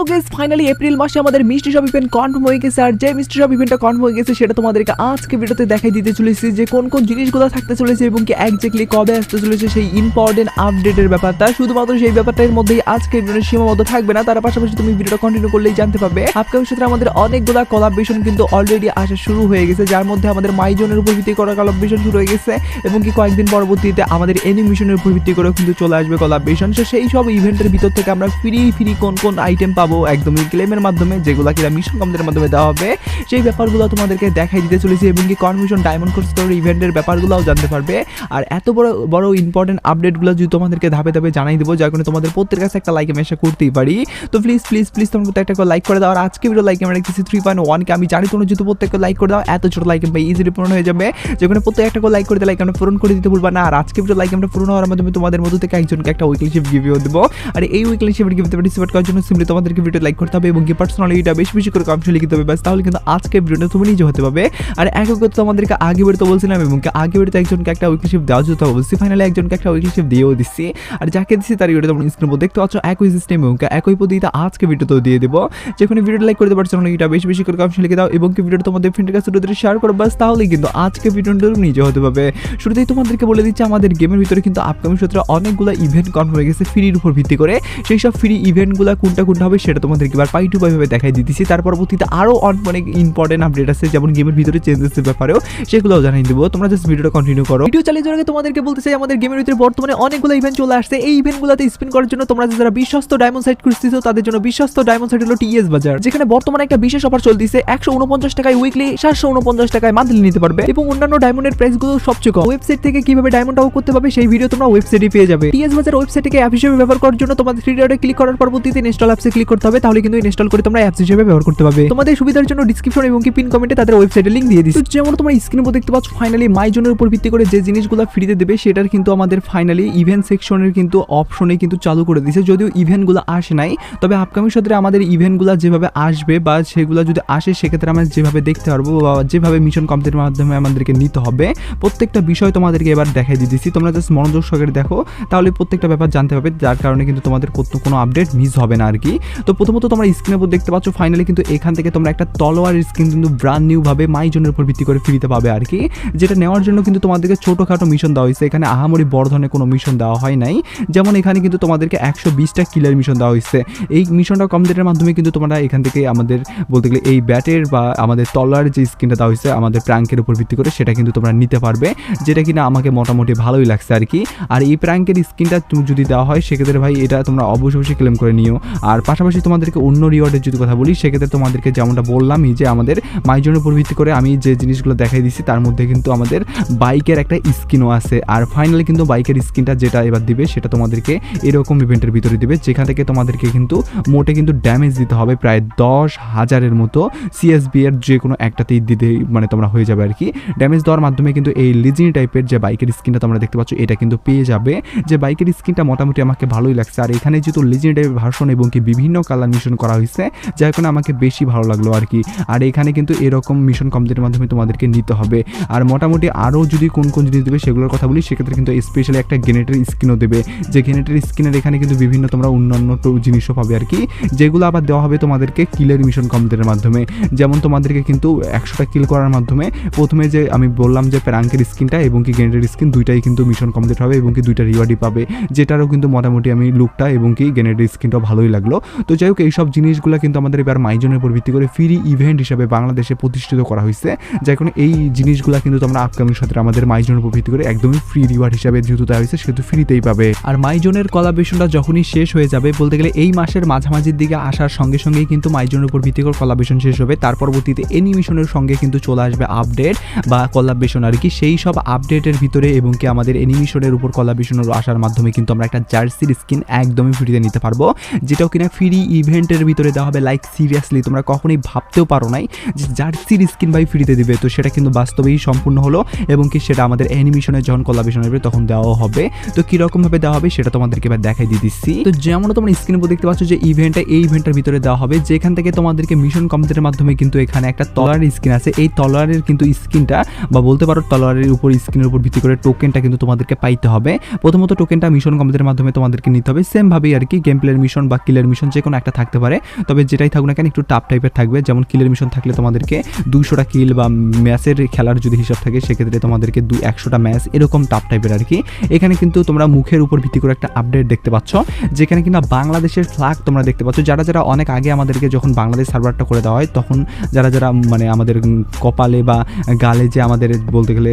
So guess finally April মাসে আমাদের মিষ্টি শপ ইভেন্ট কনফার্ম হয়ে গেছে। আর যে মিষ্টি শপ ইভেন্টটা কনফার্ম হয়ে গেছে, সেটা তোমাদেরকে আজকে ভিডিওতে দেখাই দিতে চলেছি যে কোন কোন জিনিসগুলো থাকতে চলেছে এবং কি একজাক্টলি কবে আসতে চলেছে সেই ইম্পর্টেন্ট আপডেটের ব্যাপারটা। শুধুমাত্র সেই ব্যাপারটার মধ্যেই আজকে ভিডিওর সীমাবদ্ধ থাকবে না, তার পাশাপাশি তুমি ভিডিওটা কন্টিনিউ করলেই জানতে পারবে। আপকামিং সাথে আমাদের অনেকগুলা কলাবেশন কিন্তু অলরেডি আসা শুরু হয়ে গেছে, যার মধ্যে আমাদের মাইজনের উপর ভিত্তি করা কলাবেশন শুরু হয়ে গেছে এবং কি কয়েকদিন পরবর্তীতে আমাদের অ্যানিমেশনের উপর ভিত্তি করে কিন্তু চলে আসবে কলাবেশন সেই সব ইভেন্টের ভিতর থেকে আমরা ফ্রি ফ্রি কোন কোন আইটেম পাবো একদমই ক্লেমের মাধ্যমে, যেগুলো কিনা মিশন কমদের মাধ্যমে দেওয়া হবে। সেই ব্যাপারগুলো তোমাদেরকে দেখাই দিতে চলেছি এবং কি কনমিশন ডায়মন্ড কোর্স করে ইভেন্টের ব্যাপারগুলোও জানতে পারবে। আর এত বড় বড় ইম্পর্টেন্ট আপডেটগুলো যদি তোমাদেরকে ধাপে ধাপে জানাই দেবো, যার কারণে তোমাদের প্রত্যেকের কাছে একটা লাইক আমি আশা করতেই পারি। তো প্লিজ প্লিজ প্লিজ তোমার একটা করে লাইক করে দাও। আর আজকে ভিডিও লাইক আমরা দেখতেছি থ্রি পয়েন্ট ওয়ানকে আমি জানি তোমরা যদি প্রত্যেককে লাইক করে দাও, এত ছোট লাইক ভাই ইজিলি পূরণ হয়ে যাবে। যেখানে প্রত্যেক একটা করে লাইক করে লাইক আমরা পূরণ করে দিতে ভুলবা না। আর আজকে ভিডিও লাইক আমরা পূরণ হওয়ার মাধ্যমে তোমাদের মধ্যে থেকে একজনকে একটা উইকলি শিপ গিভিও দেবো। আর এই উইকলি শিপের গিফট পার্টিসিপেট করার জন্য সিম্পলি তোমাদেরকে ভিডিও লাইক করতে হবে এবং কি পার্সোনালি এটা বেশি বেশি করে কমেন্টে লিখতে হবে। ব্যাস, তাহলে কিন্তু আজকে ভিডিওটা তুমি নিজে হতে পারবে। আর একই কথা তোমাদেরকে আগে বেরোতে বলছিলাম এবং আগে বেরোতে একজনকে একটা উইকলি শিপ দেওয়া যেতে বলছি ফাইনালি একজনকে একটা উইকলি শিপ দিয়েও দিচ্ছি। আর যাকে দিচ্ছি তার ভিডিও তোমরা স্ক্রিন দেখতে পাচ্ছ, একই সিস্টেম এবং একই পদ্ধতিতে আজকে ভিডিওতেও দিয়ে দেবো। যেখানে ভিডিও লাইক করতে পারছ না, এটা বেশি বেশি করে কমেন্টে লিখে দাও এবং কি ভিডিওটা তোমাদের ফ্রেন্ডের কাছে শেয়ার করো। বাস তাহলেই কিন্তু আজকে ভিডিওটা নিজে হতে পারবে। শুরুতেই তোমাদেরকে বলে দিচ্ছি, আমাদের গেমের ভিতরে কিন্তু আপকামিং সূত্রে অনেকগুলো ইভেন্ট কনফার্ম হয়ে গেছে ফ্রির উপর ভিত্তি করে। সেই সব ফ্রি ইভেন্টগুলো কোনটা কোনটা হবে সেটা তোমাদেরকে এবার পাই টু পাই ভাবে দেখাই দিতেছি। তার পরবর্তীতে আরও অনেক ইম্পর্টেন্ট আপডেট আছে, যেমন গেমের ভিতরে চেঞ্জেসের ব্যাপারেও, সেগুলোও জানিয়ে দেবো। তোমরা জাস্ট ভিডিওটা কন্টিনিউ করো। ভিডিও চালিয়ে যাওয়ার আগে তোমাদেরকে বলতে চাই, আমাদের গেমের ভিতরে বর্তমানে অনেকগুলো ইভেন্ট চলে আসছে। এই ইভেন্টগুলোতে স্পিন করার জন্য তোমরা যারা বিশ্বস্ত ডায়মন্ড সাইট খুঁজতেছো, তাদের জন্য বিশ্বস্ত ডায়মন্ড সাইট হলো টিএস বাজার যেখানে বর্তমানে একটা বিশেষ অফার চলতেছে, একশো উনপঞ্চাশ টাকায় উইকলি সাতশো উনপঞ্চাশ টাকায় মান্থলি নিতে পারবে। এবং অন্যান্য ডায়মন্ডের প্রাইসগুলো সবচেয়ে কম। ওয়েবসাইট থেকে কীভাবে ডায়মন্ড আউট করতে পারবে, সেই ভিডিও তোমরা ওয়েবসাইটে পেয়ে যাবে। টিএস বাজার ওয়েবসাইটকে অ্যাপ হিসেবে ব্যবহার করার জন্য তোমাদের ডটে ক্লিক করার পরবর্তীতে ইনস্টল অ্যাপসে ক্লিক করতে হবে, তাহলে কিন্তু ইনস্টল করে তোমরা অ্যাপস হিসেবে ব্যবহার করতে পারবে। তোমাদের সুবিধার জন্য ডিসক্রিপশন এবং কি পিন কমেন্টে তাদের ওয়েবসাইটের লিংক দিয়ে দিচ্ছি। যেমন তোমরা স্ক্রিনে উপর দেখতে পাচ্ছ ফাইনালি মাই জোনের উপর ভিত্তি করে যে জিনিসগুলো ফ্রিতে দেবে, সেটার কিন্তু আমাদের ফাইনালি ইভেন্ট সেকশনের কিন্তু অপশনে কিন্তু চালু করে দিয়েছে। যদিও ইভেন্টগুলো আসে নাই, তবে আপকামিং সত্রে আমাদের ইভেন্টগুলো যেভাবে আসবে বা সেগুলো যদি আসে, সেক্ষেত্রে আমরা যেভাবে দেখতে পারব বা যেভাবে মিশন কমপ্লিটের মাধ্যমে আমাদেরকে নিতে হবে, প্রত্যেকটা বিষয় তোমাদেরকে এবার দেখাই দিতেছি তোমরা জাস্ট মনোযোগ সহকারে দেখো, তাহলে প্রত্যেকটা ব্যাপার জানতে পারবে, যার কারণে কিন্তু তোমাদের কোনো আপডেট মিস হবে না আর কি। তো প্রথমত তোমরা স্ক্রিনের উপর দেখতে পাচ্ছ ফাইনালি কিন্তু এখান থেকে তোমরা একটা তলোয়ার স্ক্রিন কিন্তু ব্রান্ড নিউ ভাবে মাই জনের উপর ভিত্তি করে ফ্রিতে পাবে আর কি। যেটা নেওয়ার জন্য কিন্তু তোমাদেরকে ছোটোখাটো মিশন দেওয়া হয়েছে। এখানে আহামরি বড় ধরনের কোনো মিশন দেওয়া হয় নাই। যেমন এখানে কিন্তু তোমাদেরকে একশো বিশটা কিলার মিশন দেওয়া হয়েছে। এই মিশনটা কমপ্লিটের মাধ্যমে কিন্তু তোমরা এখান থেকে আমাদের বলতে গেলে এই ব্যাটের বা আমাদের তলোয়ার যে স্ক্রিনটা দেওয়া হয়েছে, আমাদের প্র্যাঙ্কের উপর ভিত্তি করে সেটা কিন্তু তোমরা নিতে পারবে। যেটা কিনা আমাকে মোটামুটি ভালোই লাগছে আর কি। আর এই প্র্যাঙ্কের স্ক্রিনটা যদি দেওয়া হয়, সেক্ষেত্রে ভাই এটা তোমরা অবশ্যই অবশ্যই ক্লেম করে নিও। আর পাশাপাশি তোমাদেরকে অন্য রিওয়ার্ডের যদি কথা বলি, সেক্ষেত্রে তোমাদেরকে যেমনটা বললামই যে আমাদের মাইজনের উপর ভিত্তি করে আমি যে জিনিসগুলো দেখাই দিচ্ছি তার মধ্যে কিন্তু আমাদের বাইকের একটা স্কিনও আছে। আর ফাইনালি কিন্তু বাইকের স্কিনটা যেটা এবার দিবে, সেটা তোমাদেরকে এরকম ইভেন্টের ভিতরে দিবে, যেখান থেকে তোমাদেরকে কিন্তু মোটে কিন্তু ড্যামেজ দিতে হবে প্রায় দশ হাজারের মতো সিএসবি এর যে কোনো একটাতেই দিতে মানে তোমরা হয়ে যাবে আর কি। ড্যামেজ দেওয়ার মাধ্যমে কিন্তু এই লিজিনি টাইপের যে বাইকের স্কিনটা তোমরা দেখতে পাচ্ছ, এটা কিন্তু পেয়ে যাবে। যে বাইকের স্কিনটা মোটামুটি আমাকে ভালোই লাগছে। আর এখানে যেহেতু লিজিনি টাইপের ভার্সন এবং কি বিভিন্ন কালার মিশন করা হয়েছে, যার কারণে আমাকে বেশি ভালো লাগল আর কি আর এখানে কিন্তু এরকম মিশন কমপ্লিটের মাধ্যমে তোমাদেরকে নিতে হবে। আর মোটামুটি আরও যদি কোন কোন জিনিস দেবে সেগুলোর কথা বলি, সেক্ষেত্রে কিন্তু স্পেশালি একটা গেনেটের স্কিনও দেবে। যে গেনেটের স্কিনের এখানে কিন্তু বিভিন্ন তোমরা অন্যান্য জিনিসও পাবে আর কি যেগুলো আবার দেওয়া হবে তোমাদেরকে কিলের মিশন কমপ্লিটের মাধ্যমে। যেমন তোমাদেরকে কিন্তু একশোটা কিল করার মাধ্যমে প্রথমে যে আমি বললাম যে প্যারাঙ্কের স্কিনটা এবং কি গেনেটের স্কিন দুইটাই কিন্তু মিশন কমপ্লিট হবে এবং কি দুইটা রিওয়ার্ডই পাবে। যেটারও কিন্তু মোটামুটি আমি লুকটা এবং কি গেনেটের স্কিনটা ভালোই লাগল। তো যাই হোক, এইসব জিনিসগুলো কিন্তু আমাদের এবার মাইজনের উপর ভিত্তি করে ফ্রি ইভেন্ট হিসাবে বাংলাদেশে প্রতিষ্ঠিত করা হয়েছে। যাই কারণে এই জিনিসগুলো কিন্তু তোমরা আপকামিং সাথে আমাদের মাইজনের উপর ভিত্তি করে একদমই ফ্রি রিওয়ার্ড হিসাবে যেহেতু দেওয়া হয়েছে, সেহেতু ফ্রিতেই পাবে। আর মাইজনের কলাবেশনটা যখনই শেষ হয়ে যাবে, বলতে গেলে এই মাসের মাঝামাঝির দিকে আসার সঙ্গে সঙ্গেই কিন্তু মাইজনের উপর ভিত্তি করে কলাবেশন শেষ হবে। তার পরবর্তীতে অ্যানিমেশনের সঙ্গে কিন্তু চলে আসবে আপডেট বা কলাবেশন আর কি। সেই সব আপডেটের ভিতরে এবং কি আমাদের অ্যানিমেশনের উপর কলাবেশনের আসার মাধ্যমে কিন্তু আমরা একটা জার্সির স্কিন একদমই ফ্রিতে নিতে পারব, যেটাও কিনা ফ্রি ইভেন্টের ভিতরে দেওয়া হবে লাইক সিরিয়াসলি তোমরা কখনোই ভাবতেও পারো নাই যে জার্সির স্কিন ভাই ফ্রিতে দিবে। তো সেটা কিন্তু বাস্তবেই সম্পূর্ণ হলো এবং কি সেটা আমাদের অ্যানিমেশনে যখন কলাবেশন হবে, তখন দেওয়া হবে। তো কীরকমভাবে দেওয়া হবে, সেটা তোমাদেরকে এবার দেখাই দিয়ে দিচ্ছি। তো যেমন তোমরা স্ক্রিনে উপর দেখতে পাচ্ছ যে ইভেন্টটা এই ইভেন্টের ভিতরে দেওয়া হবে, যেখান থেকে তোমাদেরকে মিশন কমপ্লিটের মাধ্যমে কিন্তু এখানে একটা তলার স্কিন আছে। এই তলোয়ারের কিন্তু স্কিনটা বা বলতে পারো তলোয়ারের উপর স্ক্রিনের উপর ভিত্তি করে টোকেনটা কিন্তু তোমাদেরকে পাইতে হবে। প্রথমত টোকেনটা মিশন কমপ্লিটের মাধ্যমে তোমাদেরকে নিতে হবে। সেম ভাবেই আর কি গেম প্লেয়ার মিশন বা কিলের মিশন যে কোনো একটা থাকতে পারে। তবে যেটাই থাকুক না কেন একটু টাফ টাইপের থাকবে। যেমন কিলের মিশন থাকলে তোমাদেরকে দুইশোটা কিল বা ম্যাচের খেলার যদি হিসাব থাকে, সেক্ষেত্রে তোমাদেরকে দু একশোটা ম্যাচ এরকম টাফ টাইপের আর কি এখানে কিন্তু তোমরা মুখের উপর ভিত্তি করে একটা আপডেট দেখতে পাচ্ছ। যেখানে কিনা বাংলাদেশের ফ্ল্যাগ তোমরা দেখতে পাচ্ছ। যারা যারা অনেক আগে আমাদেরকে যখন বাংলাদেশ সার্ভারটা করে দেওয়া হয়, তখন যারা যারা মানে আমাদের কপালে বা গালে যে আমাদের বলতে গেলে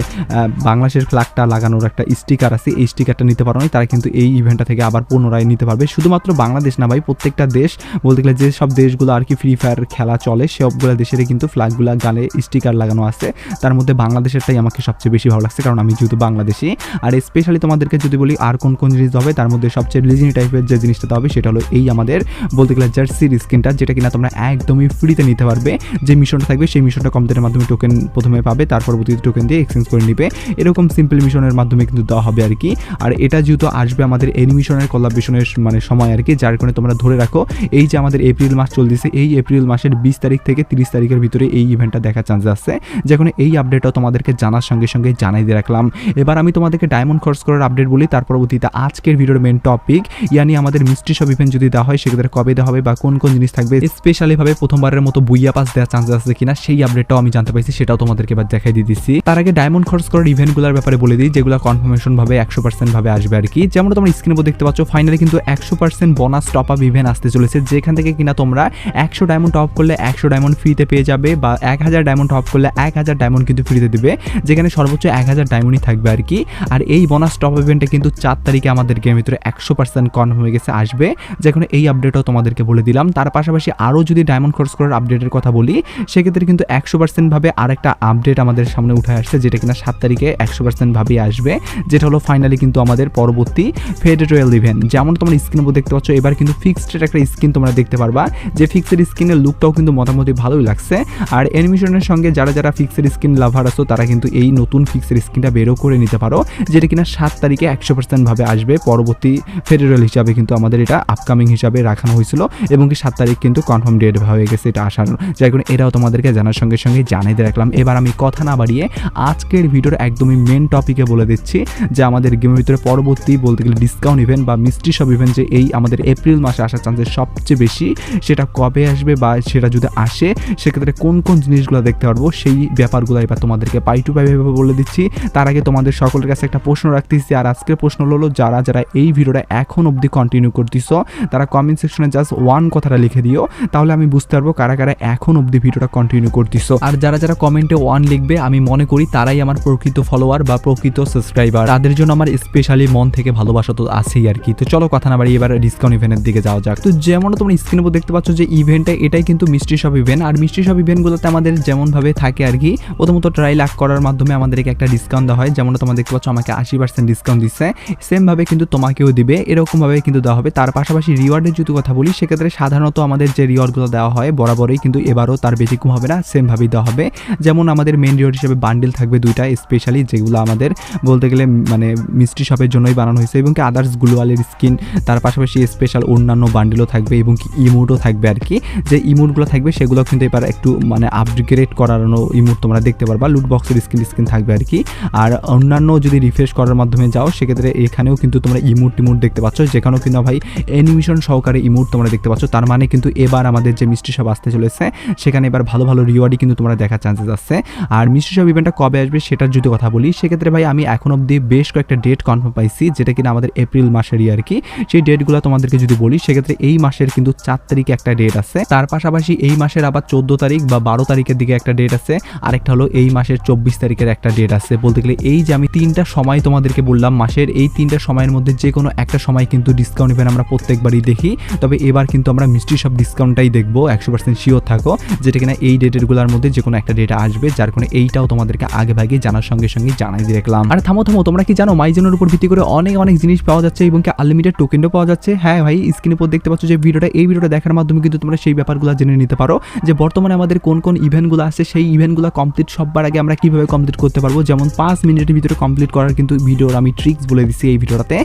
বাংলাদেশের ফ্ল্যাগটা লাগানোর একটা স্টিকার আছে, এই স্টিকারটা নিতে পারো তারা কিন্তু এই ইভেন্টটা থেকে আবার পুনরায় নিতে পারবে। শুধুমাত্র বাংলাদেশ না ভাই, প্রত্যেকটা দেশ। বলতে গেলে যে সব দেশগুলো আর কি ফ্রি ফায়ার খেলা চলে, সবগুলো দেশেরই কিন্তু ফ্ল্যাগগুলো গালে স্টিকার লাগানো আছে। তার মধ্যে বাংলাদেশেরটাই আমাকে সবচেয়ে বেশি ভালো লাগছে, কারণ আমি যেহেতু বাংলাদেশি। আর স্পেশালি তোমাদেরকে যদি বলি আর কোন কোন জিনিস হবে, তার মধ্যে সবচেয়ে লিজিনি টাইপের যে জিনিসটা হবে, সেটা হলো এই আমাদের বলতে গেলে জার্সির স্কিনটা যেটা কিনা তোমরা একদমই ফ্রিতে নিতে পারবে। যে মিশনটা থাকবে, সেই মিশনটা কমপ্লিটের মাধ্যমে টোকেন প্রথমে পাবে, তার পরবর্তীতে টোকেন দিয়ে এক্সচেঞ্জ করে নিবে। এরকম সিম্পল মিশনের মাধ্যমে কিন্তু দেওয়া হবে আর কি। আর এটা যেহেতু আসবে আমাদের এনিমিশনের কলাবেশনের মানে সময় আর কি, যার কারণে তোমরা ধরে রাখো এই যে আমাদের এপ্রিল মাস চলতেছে, এই এপ্রিল মাসের বিশ তারিখ থেকে তিরিশ তারিখের ভিতরে এই ইভেন্টটা দেখার চান্স আছে। যখন এই আপডেটটাও তোমাদেরকে জানার সঙ্গে সঙ্গে জানাই দিয়ে রাখলাম। এবার আমি তোমাদেরকে ডায়মন্ড খরচ করার আপডেট বলি, তার পরবর্তীতে আজকের ভিডিওর মেন টপিক ইয়ানি আমাদের মিষ্টি সব ইভেন্ট যদি দেওয়া হয়, সেক্ষেত্রে কবে দেওয়া হবে বা কোন কোন জিনিস থাকবে স্পেশালি ভাবে প্রথমবারের মতো বুইয়া পাস দেওয়ার চান্স আছে কিনা, সেই আপডেটটাও আমি জানতে পাইছি সেটাও তোমাদেরকে এবার দেখাই দিয়ে দিচ্ছি। তার আগে ডায়মন্ড খরচ করার ইভেন্টগুলোর ব্যাপারে বলে দিই, যেগুলো কনফার্মেশন ভাবে একশো পার্সেন্ট ভাবে আসবে আর কি। যেমন তোমরা স্ক্রিনে দেখতে পাচ্ছ ফাইনালি কিন্তু একশো percent bonus top up event আসতে চলেছে, যেখান থেকে কিনা তোমরা একশো ডায়মন্ড টপ করলে একশো ডায়মন্ড ফ্রিতে পেয়ে যাবে বা এক হাজার ডায়মন্ড টপ করলে এক হাজার ডায়মন্ড কিন্তু ফ্রিতে দেবে, যেখানে সর্বোচ্চ এক হাজার ডায়মন্ডই থাকবে আর কি। আর এই বোনাস টপ ইভেন্টটা কিন্তু চার তারিখে আমাদের গেমের ভিতরে একশো পার্সেন্ট কনফার্ম হয়ে গেছে, আসবে। যেখানে এই আপডেটও তোমাদেরকে বলে দিলাম। তার পাশাপাশি আরও যদি ডায়মন্ড খরচ করার আপডেটের কথা বলি, সেক্ষেত্রে কিন্তু একশো পার্সেন্ট ভাবে আরেকটা আপডেট আমাদের সামনে উঠে আসছে, যেটা কিনা সাত তারিখে একশো পার্সেন্ট ভাবে আসবে, যেটা হলো ফাইনালি কিন্তু আমাদের পরবর্তী ফেডারেল ইভেন্ট যেমন তোমরা স্ক্রিনে দেখতে পাচ্ছ, এবার কিন্তু ফিক্সড একটা স্কিন তোমরা দেখতে পারবা। যে ফিক্সড স্কিনের লুকটাও কিন্তু মোটামুটি ভালোই লাগছে। আর অ্যানিমেশনের সঙ্গে যারা যারা ফিক্সড স্কিন লাভার আছো, তারা কিন্তু এই নতুন ফিক্সড স্কিনটা বেরো করে নিতে পারো, যেটা কিনা সাত তারিখে একশো পার্সেন্ট ভাবে আসবে। পরবর্তী ফেডারেল হিসাবে কিন্তু আমাদের এটা আপকামিং হিসাবে রাখানো হয়েছিল এবং কি সাত তারিখ কিন্তু কনফার্ম ডেট হয়ে গেছে এটা আসার। যাই কারণে এটাও তোমাদেরকে জানার সঙ্গে সঙ্গে জানাই দিয়ে রাখলাম। এবার আমি কথা না বাড়িয়ে আজকের ভিডিওর একদমই মেন টপিকে বলে দিচ্ছি, যে আমাদের গেমের ভিতরে পরবর্তী বলতে গেলে ডিসকাউন্ট ইভেন্ট বা মিষ্টি সব ইভেন্ট যে এই আমাদের এপ্রিল মাসে আসার চান্সেস সবচেয়ে বেশি সেটা কবে আসবে বা সেটা যদি আসে, সেক্ষেত্রে কোন কোন জিনিসগুলো দেখতে পারব, সেই ব্যাপারগুলো এবার তোমাদেরকে পাই টু পাই ভাবে বলে দিচ্ছি। তার আগে তোমাদের সকলের কাছে একটা প্রশ্ন রাখতেছি, আর আজকের প্রশ্ন হলো যারা যারা এই ভিডিওটা এখন অবধি কন্টিনিউ করতেছ, তারা কমেন্ট সেকশনে জাস্ট ওয়ান কথাটা লিখে দিও, তাহলে আমি বুঝতে পারব কারা কারা এখন অবধি ভিডিওটা কন্টিনিউ করতেছ। আর যারা যারা কমেন্টে ওয়ান লিখবে, আমি মনে করি তারাই আমার প্রকৃত ফলোয়ার বা প্রকৃত সাবস্ক্রাইবার তাদের জন্য আমার স্পেশালি মন থেকে ভালোবাসা তো আছেই আর কি। তো চলো কথা না বাড়ি এবার ডিসকাউন্ট ইভেন্টের দিকে যাওয়া যাক। তো যেমন তোমরা স্ক্রিনে উপর দেখতে পাচ্ছ যে ইভেন্টটা এটাই কিন্তু মিষ্টি সব ইভেন্ট আর মিষ্টি সব ইভেন্টগুলোতে আমাদের যেমনভাবে থাকে আর কি, প্রথমত ট্রাই লাখ করার মাধ্যমে আমাদেরকে একটা ডিসকাউন্ট দেওয়া হয়। যেমন তোমরা দেখতে পাচ্ছ, আমাকে আশি পার্সেন্ট ডিসকাউন্ট দিচ্ছে সেমভাবে কিন্তু তোমাকেও দিবে, এরকমভাবে কিন্তু দেওয়া হবে। তার পাশাপাশি রিওয়ার্ডের যদি কথা বলি, সেক্ষেত্রে সাধারণত আমাদের যে রিওয়ার্ডগুলো দেওয়া হয়, বরাবরই কিন্তু এবারও তার ব্যতিক্রম হবে না সেমভাবেই দেওয়া হবে। যেমন আমাদের মেন রিওয়ার্ড হিসেবে বান্ডিল থাকবে দুইটা স্পেশালি যেগুলো আমাদের বলতে গেলে মানে মিষ্টি শপের জন্যই বানানো হয়েছে, এবং কি আদার্স গ্লোয়ালের স্কিন তার পাশাপাশি স্পেশাল অন্যান্য বান্ডিলও থাকবে এবং কি ইমোটও থাকবে আর কি। যে ইমোটগুলো থাকবে সেগুলো কিন্তু এবার একটু মানে আপগ্রেড করানো ইমোট তোমরা দেখতে পারবা। লুট বক্সের স্কিন স্কিন থাকবে আর কি। আর অন্যান্য যদি রিফ্রেশ করার মাধ্যমে যাও, সেক্ষেত্রে এখানেও কিন্তু তোমরা ইমোট টিমোট দেখতে পাচ্ছ। যেখানেও কিন্তু ভাই অ্যানিমেশন সহকারে ইমোট তোমরা দেখতে পাচ্ছ। তার মানে কিন্তু এবার আমাদের যে মিষ্টি সব আসতে চলেছে, সেখানে এবার ভালো ভালো রিওয়ার্ডই কিন্তু তোমরা দেখার চান্সেস আছে। আর মিষ্টি সব ইভেন্টটা কবে আসবে সেটার যদি কথা বলি, সেক্ষেত্রে ভাই আমি এখন অবধি বেশ কয়েকটা ডেট কনফার্ম পাইছি, যেটা কিনা আমাদের এপ্রিল মাসেরই আর কি। সেই ডেটগুলো তোমাদেরকে যদি বলি, সেক্ষেত্রে এই মাসের কিন্তু চার তারিখে একটা ডেট আছে। তার পাশাপাশি এই মাসের আবার চোদ্দ তারিখ বা বারো তারিখের দিকে একটা ডেট আছে। আরেকটা হলো এই মাসের চব্বিশ তারিখের একটা ডেট আছে। বলতে গেলে এই যে আমি তিনটা সময় তোমাদেরকে বললাম মাসের, এই তিনটা সময়ের মধ্যে যে কোনো একটা সময় কিন্তু ডিসকাউন্ট ইভেন্ট আমরা প্রত্যেকবারই দেখি। তবে এবার কিন্তু আমরা মিষ্টি সব ডিসকাউন্টটাই দেখব, একশো পার্সেন্ট শিওর থাকো, যেটা কিনা এই ডেটেরগুলোর মধ্যে যে কোনো একটা ডেট আসবে, যার কারণে এইটাও তোমাদেরকে আগে ভাগে জানার সঙ্গে সঙ্গে জানাই দিয়ে রাখলাম। আর থামো থামো, তোমরা কি জানো মাইজনের উপর ভিত্তি করে অনেক অনেক জিনিস পাওয়া যাচ্ছে এবং কি আনলিমিটেড টোকেনও পাওয়া যাচ্ছে? হ্যাঁ ভাই স্ক্রিনের উপর দেখতে পাচ্ছ যে ভিডিওটা, এই ভিডিওটা দেখার মাধ্যমে কিন্তু তোমরা সেই ব্যাপারগুলো জেনে নিতে পারো যে বর্তমানে আমাদের কোন কোন ইভেন্টগুলো আছে, সেই ইভেন্টগুলো কমপ্লিট সববার আগে আমরা কীভাবে কমপ্লিট করতে পারব? যেমন পাঁচ মিনিটের ভিতরে কমপ্লিট করার কিন্তু ভিডিওর আমি ট্রিক্স বলে দিচ্ছি এই ভিডিওটাতে।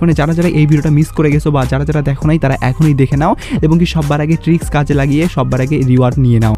কারণে যারা যারা এই ভিডিওটা মিস করে গেছো বা যারা যারা দেখো নাই, তারা এখনই দেখে নাও এবং কি সবার আগে ট্রিক্স কাজে লাগিয়ে সববার আগে রিওয়ার্ড নিয়ে নাও।